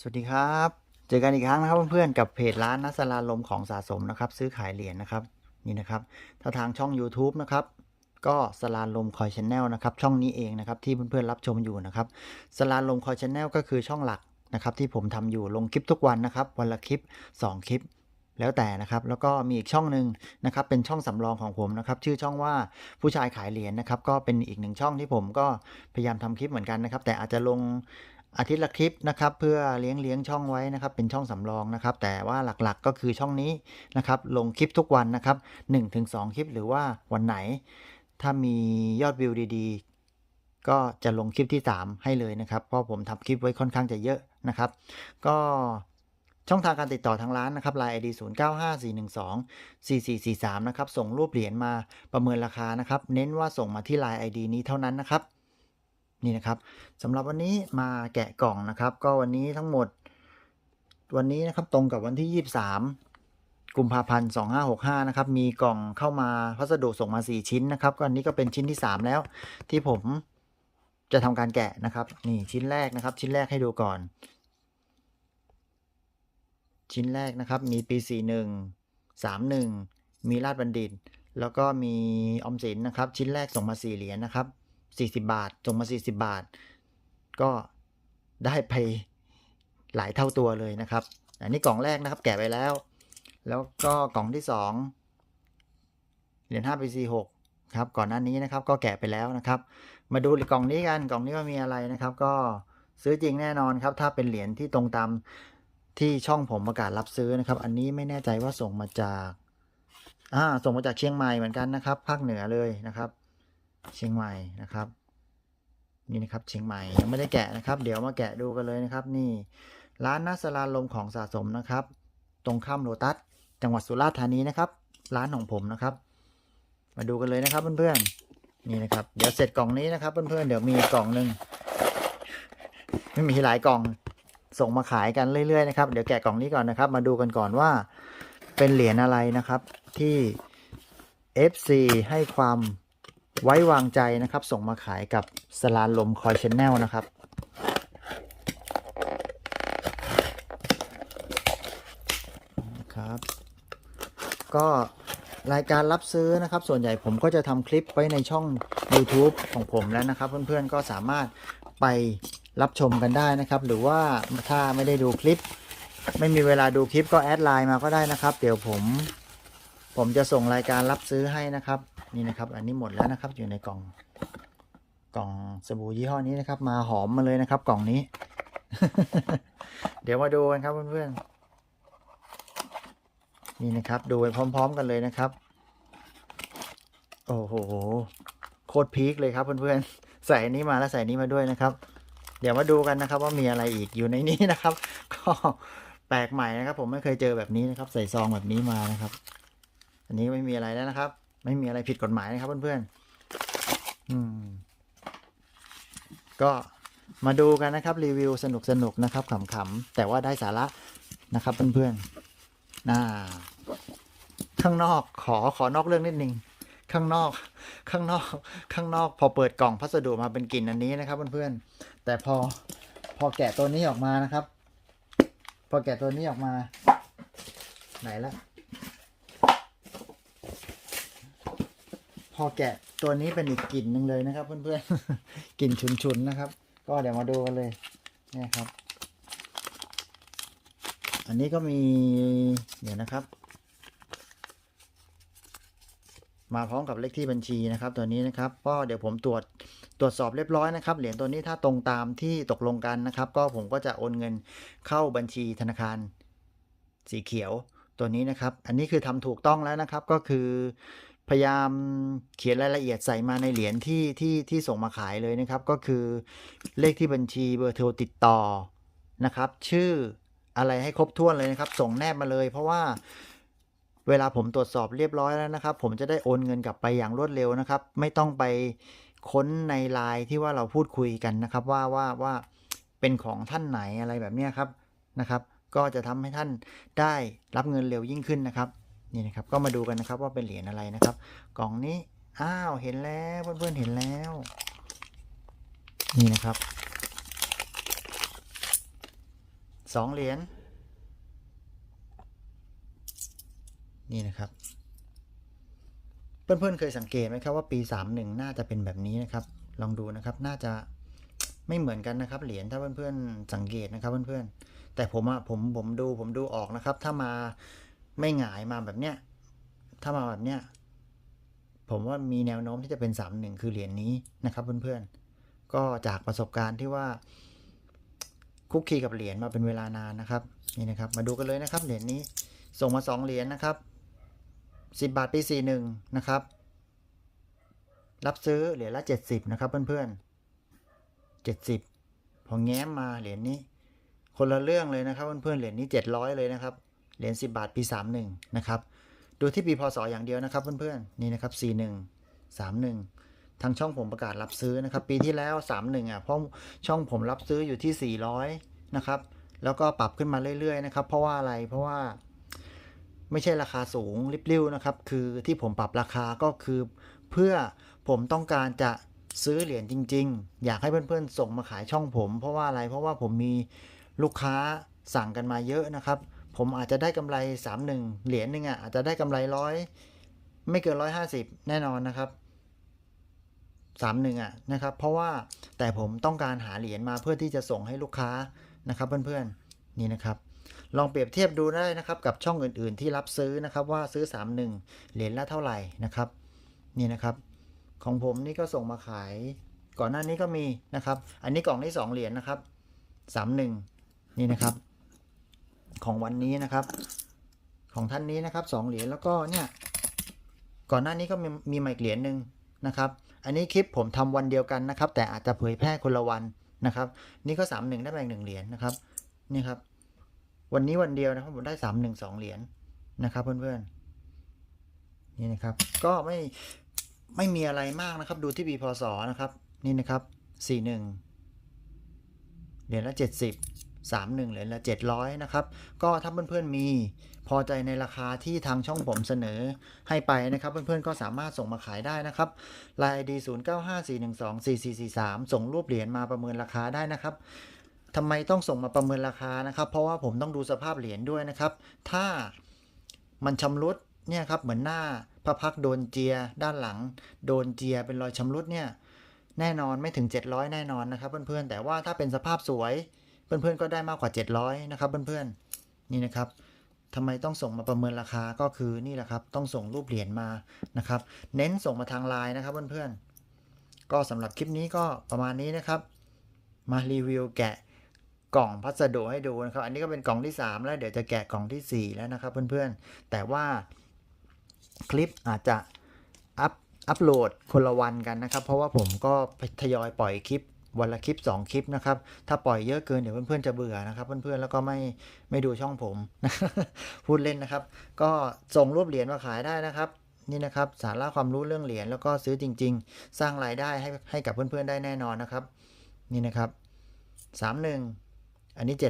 สวัสดีครับ เจอกันอีกครั้งนะครับเพื่อนๆกับเพจร้านนัสลาลมของสะสมนะครับ ซื้อขายเหรียญนะครับนี่นะครับ ถ้าทางช่อง YouTube นะครับก็สลาลมคอยชแนลนะครับช่องนี้เองนะครับที่เพื่อนๆรับชมอยู่นะครับสลาลมคอยชแนลก็คือช่องหลักนะครับที่ผมทำอยู่ลงคลิปทุกวันนะครับวันละคลิป 2 คลิป แล้วแต่นะครับ แล้วก็มีอีกช่องหนึ่งนะครับเป็นช่องสำรองของผมนะครับชื่อช่องว่าผู้ชายขายเหรียญนะครับก็เป็นอีกหนึ่งช่องที่ผมก็พยายามทำคลิปเหมือนกันนะครับแต่อาจจะลง อาทิตย์ละคลิปนะครับเพื่อเลี้ยงเลี้ยงช่องไว้นะครับเป็นช่องสำรองนะครับ แต่ว่าหลักๆก็คือช่องนี้นะครับลงคลิปทุกวันนะครับ 1-2 คลิปหรือว่าวันไหน ถ้ามียอดวิวดีๆ ก็จะลงคลิปที่ 3 ให้เลยนะครับ เพราะผมทำคลิปไว้ค่อนข้างจะเยอะนะครับ ก็ช่องทางการติดต่อทางร้านนะครับ Line ID 0 9 5 4 1 2 4 4 4 3 นะครับ ส่งรูปเหรียญมาประเมินราคานะครับ เน้นว่าส่งมาที่ Line ID นี้เท่านั้นนะครับ นี่นะครับสำหรับวันนี้มาแกะกล่องนะครับ ก็วันนี้ทั้งหมด วันนี้นะครับตรงกับวันที่ 23 กุมภาพันธ์ 2565 นะครับ มีกล่องเข้ามาพัสดุส่งมา 4 ชิ้นนะครับก็อันนี้ก็เป็นชิ้นที่ 3 แล้ว ที่ผมจะทำการแกะนะครับ นี่ชิ้นแรกนะครับ ชิ้นแรกให้ดูก่อน ชิ้นแรกนะครับ มีปี 41 31 มีราชบัณฑิต แล้วก็มีออมสินนะครับ ชิ้นแรกส่งมา 4 เหรียญนะครับ 40 บาทส่งมา 40 บาท ก็ได้ไปหลายเท่าตัวเลยนะครับ อันนี้กล่องแรกนะครับ แกะไปแล้ว แล้วก็กล่องที่2เหรียญ5 PC 6ครับ ก่อนหน้านี้นะครับ ก็แกะไปแล้วนะครับ มาดูกล่องนี้กัน กล่องนี้ว่ามีอะไรนะครับ ก็ซื้อจริงแน่นอนครับ ถ้าเป็นเหรียญที่ตรงตามที่ช่องผมประกาศรับซื้อนะครับ อันนี้ไม่แน่ใจว่าส่งมาจาก อ่า ส่งมาจากเชียงใหม่เหมือนกันนะครับ ภาคเหนือเลยนะครับ เชียงใหม่นะครับ นี่นะครับเชียงใหม่ยังไม่ได้แกะนะครับ เดี๋ยวมาแกะดูกันเลยนะครับ นี่ร้านนัสลานลมของสะสมนะครับ ตรงข้ามโลตัสจังหวัดสุราษฎร์ธานีนะครับ ร้านของผมนะครับ มาดูกันเลยนะครับเพื่อนๆนี่นะครับ เดี๋ยวเสร็จกล่องนี้นะครับ เพื่อนๆเดี๋ยวมีกล่องหนึ่งไม่มีหลายกล่องส่งมาขายกันเรื่อยๆนะครับ เดี๋ยวแกะกล่องนี้ก่อนนะครับ มาดูกันก่อนว่าเป็นเหรียญอะไรนะครับที่ FC ให้ความ ไว้วางใจนะครับ ส่งมาขายกับสลาลมคอยชแนลนะครับ ครับ ก็รายการรับซื้อนะครับ ส่วนใหญ่ผมก็จะทำคลิปไว้ในช่อง YouTube ของผมแล้วนะครับ เพื่อนๆก็สามารถไปรับชมกันได้นะครับ หรือว่าถ้าไม่ได้ดูคลิป ไม่มีเวลาดูคลิปก็แอดไลน์มาก็ได้นะครับ เดี๋ยวผม ผมจะส่งรายการรับซื้อให้นะครับ นี่นะครับอันนี้หมดแล้วนะครับอยู่ในกล่องกล่องสบู่ยี่ห้อนี้นะครับ มาหอมมาเลยนะครับ กล่องนี้ เดี๋ยวมาดูกันครับเพื่อนๆนี่นะครับ ดูไปพร้อม ๆ กันเลยนะครับ โอ้โหโคตรพีคเลยครับเพื่อนๆใส่นี้มาแล้วใส่นี้มาด้วยนะครับ เดี๋ยวมาดูกันนะครับ ว่ามีอะไรอีกอยู่ในนี้นะครับ ก็แปลกใหม่นะครับ ผมไม่เคยเจอแบบนี้นะครับ ใส่ซองแบบนี้มานะครับ อันนี้ไม่มีอะไรแล้วนะครับ ไม่มีอะไรผิดกฎหมายนะครับเพื่อนๆอืม ก็มาดูกันนะครับ รีวิวสนุกๆนะครับขำๆแต่ว่าได้สาระนะครับเพื่อนๆน่าข้างนอกขอขอนอกเรื่องนิดนึงข้างนอก ข้างนอก ข้างนอก พอเปิดกล่องพัสดุมาเป็นกลิ่นอันนี้นะครับเพื่อนๆแต่พอพอแกะตัวนี้ออกมานะครับ พอแกะตัวนี้ออกมา ไหนละ พอแกะตัวนี้เป็นอีกกลิ่นหนึ่งเลยนะครับ เพื่อนๆ กลิ่นฉุนๆนะครับ ก็เดี๋ยวมาดูกันเลยนี่ครับ อันนี้ก็มีเดี๋ยวนะครับ มาพร้อมกับเลขที่บัญชีนะครับ ตัวนี้นะครับ ก็เดี๋ยวผมตรวจตรวจสอบเรียบร้อยนะครับเหรียญตัวนี้ถ้าตรงตามที่ตกลงกันนะครับ ก็ผมก็จะโอนเงินเข้าบัญชีธนาคารสีเขียวตัวนี้นะครับ อันนี้คือทำถูกต้องแล้วนะครับ ก็คือ พยายามเขียนรายละเอียดใส่มาในเหรียญที่ที่ที่ส่งมาขายเลยนะครับ ก็คือเลขที่บัญชีเบอร์โทรติดต่อนะครับ ชื่ออะไรให้ครบถ้วนเลยนะครับ ส่งแนบมาเลย เพราะว่าเวลาผมตรวจสอบเรียบร้อยแล้วนะครับ ผมจะได้โอนเงินกลับไปอย่างรวดเร็วนะครับ ไม่ต้องไปค้นในไลน์ที่ว่าเราพูดคุยกันนะครับ ว่าว่าว่าเป็นของท่านไหนอะไรแบบนี้ครับนะครับ ก็จะทำให้ท่านได้รับเงินเร็วยิ่งขึ้นนะครับ นี่นะครับก็มาดูกันนะครับว่าเป็นเหรียญอะไรนะครับ กล่องนี้อ้าวเห็นแล้วเพื่อนๆเห็นแล้ว นี่นะครับสองเหรียญนี่นะครับเพื่อนๆเคยสังเกตไหมครับว่าปี31น่าจะเป็นแบบนี้นะครับ ลองดูนะครับน่าจะไม่เหมือนกันนะครับ เหรียญถ้าเพื่อนๆสังเกตนะครับเพื่อนๆแต่ผมอะผมผมดูผมดูออกนะครับ ถ้ามา ไม่หงายมาแบบเนี้ย ถ้ามาแบบเนี้ย ผมว่ามีแนวโน้มที่จะเป็น 31 คือเหรียญนี้นะครับเพื่อนๆ ก็จากประสบการณ์ที่ว่าคุกคีกับเหรียญมาเป็นเวลานานนะครับ นี่นะครับ มาดูกันเลยนะครับ เหรียญนี้ส่งมา 2 เหรียญนะครับ 10 บาทปี41นะครับ รับซื้อเหรียญละ 70 นะครับ เพื่อนๆ 70 พอแง้มมาเหรียญนี้ คนละเรื่องเลยนะครับ เพื่อนๆ เหรียญนี้ 700 เลยนะครับ เหรียญ10 บาทปี 31 นะครับ ดูที่ปีพศอย่างเดียวนะครับเพื่อนๆ นี่นะครับ 41 31 ทางช่องผมประกาศรับซื้อนะครับ ปีที่แล้ว 31 อะ เพราะช่องผมรับซื้ออยู่ที่ 400 นะครับ แล้วก็ปรับขึ้นมาเรื่อยๆนะครับ เพราะว่าอะไร เพราะว่าไม่ใช่ราคาสูงริบลิ่วนะครับ คือที่ผมปรับราคาก็คือเพื่อผมต้องการจะซื้อเหรียญจริง ๆ อยากให้เพื่อนๆ ส่งมาขายช่องผม เพราะว่าอะไร เพราะว่าผมมีลูกค้าสั่งกันมาเยอะนะครับ ผมอาจจะได้กำไร 31 เหรียญหนึ่งอะอาจจะได้กำไรร้อยไม่เกิน150แน่นอนนะครับ31อะนะครับ เพราะว่าแต่ผมต้องการหาเหรียญมาเพื่อที่จะส่งให้ลูกค้านะครับ เพื่อนๆนี่นะครับ ลองเปรียบเทียบดูได้นะครับกับช่องอื่นๆ ที่รับซื้อนะครับ ว่าซื้อ 31 เหรียญละเท่าไหร่นะครับ นี่นะครับ ของผมนี่ก็ส่งมาขาย ก่อนหน้านี้ก็มีนะครับ อันนี้กล่องที่2เหรียญนะครับ 31 นี่นะครับ ของวันนี้นะครับ ของท่านนี้นะครับ2เหรียญแล้วก็เนี่ยก่อนหน้านี้ก็มีมีมาอีกเหรียญหนึ่งนะครับ อันนี้คลิปผมทำวันเดียวกันนะครับ แต่อาจจะเผยแพร่คนละวันนะครับ นี่ก็31ได้แบ่งหนึ่งเหรียญนะครับนี่ครับ วันนี้วันเดียวนะครับผมได้สามหนึ่งสองเหรียญนะครับ เพื่อนๆนี่นะครับ ก็ไม่ไม่มีอะไรมากนะครับ ดูที่ปีพศนะครับ นี่นะครับสี่หนึ่งเหรียญละเจ็ดสิบ สามหนึ่งเหรียญละเจ็ดร้อยนะครับ ก็ถ้าเพื่อนๆมีพอใจในราคาที่ทางช่องผมเสนอให้ไปนะครับ เพื่อนๆก็สามารถส่งมาขายได้นะครับลาย ID 0 9 5 4 1 2 4 4 4 3 ส่งรูปเหรียญมาประเมินราคาได้นะครับทำไมต้องส่งมาประเมินราคานะครับ เพราะว่าผมต้องดูสภาพเหรียญด้วยนะครับ ถ้ามันชำรุดเนี่ยครับเหมือนหน้าพระพักโดนเจียด้านหลัง โดนเจียเป็นรอยชำรุดเนี่ยแน่นอนไม่ถึง 700 แน่นอนนะครับ เพื่อนๆแต่ว่าถ้าเป็นสภาพสวย เพื่อนๆก็ได้มากกว่า 700 นะครับ เพื่อนๆนี่นะครับทำไมต้องส่งมาประเมินราคาก็คือนี่แหละครับ ต้องส่งรูปเหรียญมานะครับ เน้นส่งมาทางไลน์นะครับเพื่อนๆก็สำหรับคลิปนี้ก็ประมาณนี้นะครับ มารีวิวแกะกล่องพัสดุให้ดูนะครับ อันนี้ก็เป็นกล่องที่ 3 แล้วเดี๋ยวจะแกะกล่องทีสี่4 แล้วนะครับ เพื่อนๆ แต่ว่าคลิปอาจจะอัพอัพโหลดคนละวันกันนะครับ เพราะว่าผมก็ทยอยปล่อยคลิป วันละคลิป 2 คลิปนะครับ ถ้าปล่อยเยอะเกินเดี๋ยวเพื่อนๆจะเบื่อนะครับ เพื่อนๆแล้วก็ไม่ไม่ดูช่องผมพูดเล่นนะครับ ก็ส่งรูปเหรียญมาขายได้นะครับนี่นะครับสาระความรู้เรื่องเหรียญแล้วก็ซื้อจริง ๆ สร้างรายได้ให้ให้กับเพื่อนๆได้แน่นอนนะครับ นี่นะครับ31 อันนี้ 700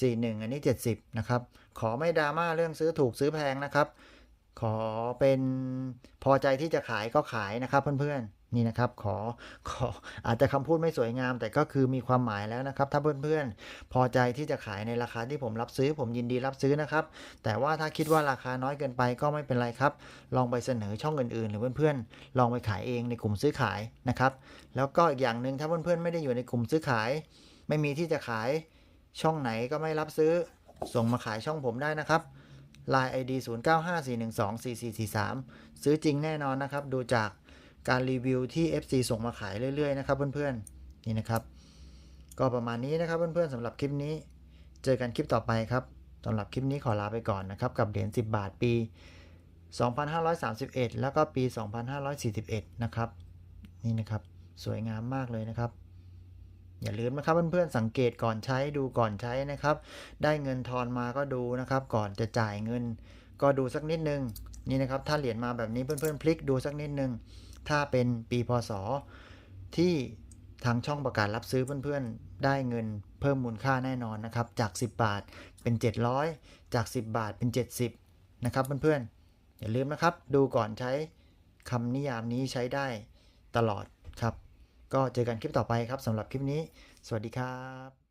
41 อันนี้ 70นะครับขอไม่ดราม่าเรื่องซื้อถูกซื้อแพงนะครับ ขอเป็นพอใจที่จะขายก็ขายนะครับเพื่อนๆ นี่นะครับขอขออาจจะคำพูดไม่สวยงาม แต่ก็คือมีความหมายแล้วนะครับ ถ้าเพื่อนๆ พอใจที่จะขายในราคาที่ผมรับซื้อ ผมยินดีรับซื้อนะครับ แต่ว่าถ้าคิดว่าราคาน้อยเกินไปก็ไม่เป็นไรครับ ลองไปเสนอช่องอื่นๆ หรือเพื่อนๆ ลองไปขายเองในกลุ่มซื้อขายนะครับ แล้วก็อีกอย่างหนึ่งถ้าเพื่อนๆไม่ได้อยู่ในกลุ่มซื้อขาย ไม่มีที่จะขายช่องไหนก็ไม่รับซื้อ ส่งมาขายช่องผมได้นะครับ Line ID 0 9 5 4 1 2 4 4 4 3 ซื้อจริงแน่นอนนะครับ ดูจาก การรีวิวที่ FC ส่งมาขายเรื่อยๆนะครับเพื่อนๆนี่นะครับ ก็ประมาณนี้นะครับเพื่อนๆสำหรับคลิปนี้ เจอกันคลิปต่อไปครับสำหรับคลิปนี้ขอลาไปก่อนนะครับกับเหรียญ10 บาทปี 2531 แล้วก็ปี 2541 นะครับนี่นะครับสวยงามมากเลยนะครับ อย่าลืมนะครับเพื่อนๆสังเกตก่อนใช้ดูก่อนใช้นะครับ ได้เงินทอนมาก็ดูนะครับ ก่อนจะจ่ายเงิน ก็ดูสักนิดนึงนี่นะครับ ถ้าเหรียญมาแบบนี้เพื่อนๆพลิกดูสักนิดนึง ถ้าเป็นปีพศ ที่ทางช่องประกาศรับซื้อเพื่อนๆ ได้เงินเพิ่มมูลค่าแน่นอนนะครับ จาก 10 บาทเป็น 700 จาก 10 บาทเป็น 70 นะครับเพื่อนๆ อย่าลืมนะครับ ดูก่อนใช้คำนิยามนี้ใช้ได้ตลอดครับ ก็เจอกันคลิปต่อไปครับสำหรับคลิปนี้ สวัสดีครับ